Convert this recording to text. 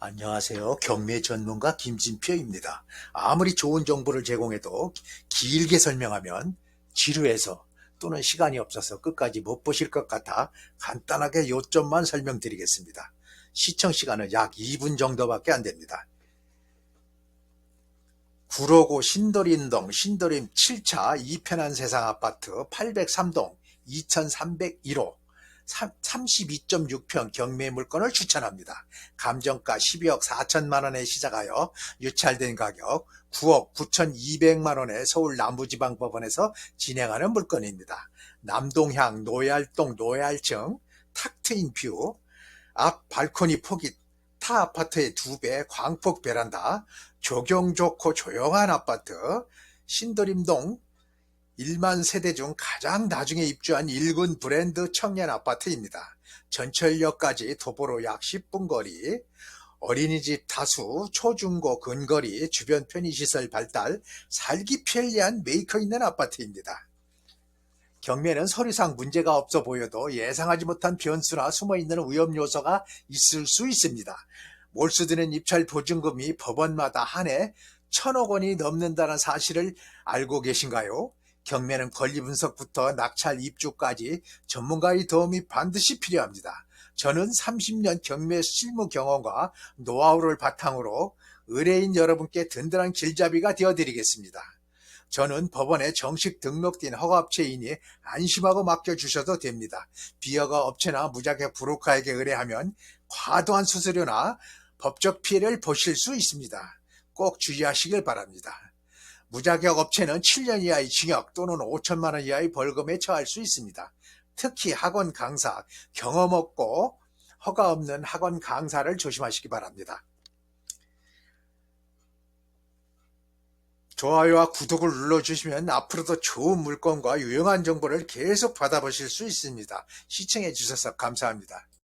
안녕하세요. 경매 전문가 김진표입니다. 아무리 좋은 정보를 제공해도 길게 설명하면 지루해서 또는 시간이 없어서 끝까지 못 보실 것 같아 간단하게 요점만 설명드리겠습니다. 시청 시간은 약 2분 정도밖에 안 됩니다. 구로구 신도림동 신도림 7차 이편한 세상 아파트 803동 2301호 32.6평 경매 물건을 추천합니다. 감정가 12억 4천만 원에 시작하여 유찰된 가격 9억 9천2백만 원에 서울 남부지방법원에서 진행하는 물건입니다. 남동향 노얄동 노얄층 탁 트인 뷰, 앞 발코니 폭이 타 아파트의 두 배 광폭 베란다, 조경 좋고 조용한 아파트, 신도림동 1만 세대 중 가장 나중에 입주한 일군 브랜드 청년 아파트입니다. 전철역까지 도보로 약 10분 거리, 어린이집 다수, 초중고 근거리, 주변 편의시설 발달, 살기 편리한 메이커 있는 아파트입니다. 경매는 서류상 문제가 없어 보여도 예상하지 못한 변수나 숨어있는 위험 요소가 있을 수 있습니다. 몰수되는 입찰 보증금이 법원마다 한 해 천억 원이 넘는다는 사실을 알고 계신가요? 경매는 권리 분석부터 낙찰 입주까지 전문가의 도움이 반드시 필요합니다. 저는 30년 경매 실무 경험과 노하우를 바탕으로 의뢰인 여러분께 든든한 길잡이가 되어드리겠습니다. 저는 법원에 정식 등록된 허가업체이니 안심하고 맡겨주셔도 됩니다. 비허가 업체나 무자격 브로커에게 의뢰하면 과도한 수수료나 법적 피해를 보실 수 있습니다. 꼭 주의하시길 바랍니다. 무자격 업체는 7년 이하의 징역 또는 5천만 원 이하의 벌금에 처할 수 있습니다. 특히 학원 강사, 경험 없고 허가 없는 학원 강사를 조심하시기 바랍니다. 좋아요와 구독을 눌러주시면 앞으로도 좋은 물건과 유용한 정보를 계속 받아보실 수 있습니다. 시청해 주셔서 감사합니다.